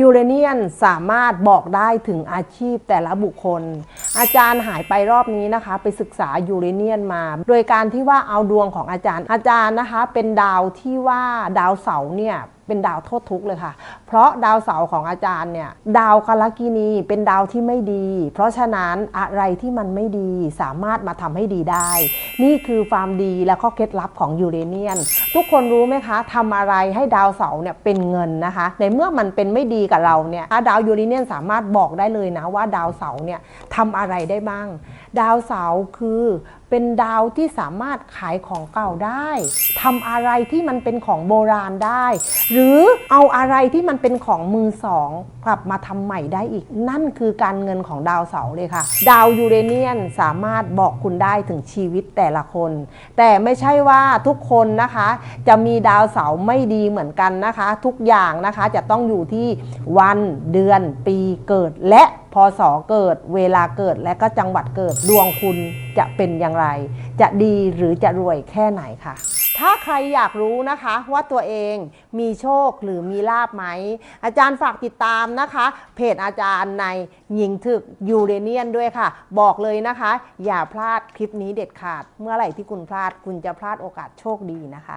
ยูเรเนียนสามารถบอกได้ถึงอาชีพแต่ละบุคคล อาจารย์หายไปรอบนี้นะคะ ไปศึกษายูเรเนียนมา โดยการที่ว่าเอาดวงของอาจารย์อาจารย์นะคะ เป็นดาวที่ว่าดาวเสาร์เนี่ย เป็นดาวโทษทุกข์เลยค่ะ เพราะดาวเสาร์ของอาจารย์เนี่ยดาวกาลกินีเป็นดาวที่ไม่ดี เพราะฉะนั้นอะไรที่มันไม่ดีสามารถมาทำให้ดีได้ นี่คือความดีและข้อเคล็ดลับของยูเรเนียน ทุกคนรู้ไหมคะทำอะไรให้ดาวเสาร์เนี่ยเป็นเงินนะคะ ในเมื่อมันเป็นไม่ดีกับเราเนี่ยดาวยูเรเนียนสามารถบอกได้เลยนะว่าดาวเสาร์เนี่ยทำอะไรได้บ้าง ดาวเสาร์คือเป็นดาวที่สามารถขายของเก่าได้ทำอะไรที่มันเป็นของโบราณได้ หรือเอาอะไรที่มันเป็นของมือสองกลับมาทำใหม่ได้อีก นั่นคือการเงินของดาวเสาร์เลยค่ะ ดาวยูเรเนียนสามารถบอกคุณได้ถึงชีวิตแต่ละคน แต่ไม่ใช่ว่าทุกคนนะคะ จะมีดาวเสาร์ไม่ดีเหมือนกันนะคะ ทุกอย่างนะคะจะต้องอยู่ที่วันเดือนปีเกิดและ พศเกิด เวลาเกิดและก็จังหวัดเกิดดวงคุณจะเป็นอย่างไร จะดีหรือจะรวยแค่ไหนค่ะ ถ้าใครอยากรู้นะคะว่าตัวเองมีโชคหรือมีลาบไหม อาจารย์ฝากติดตามนะคะ เพจอาจารย์ในหญิงถึกยูเรเนียนด้วยค่ะ บอกเลยนะคะ อย่าพลาดคลิปนี้เด็ดขาด เมื่อไหร่ที่คุณพลาดคุณจะพลาดโอกาสโชคดีนะคะ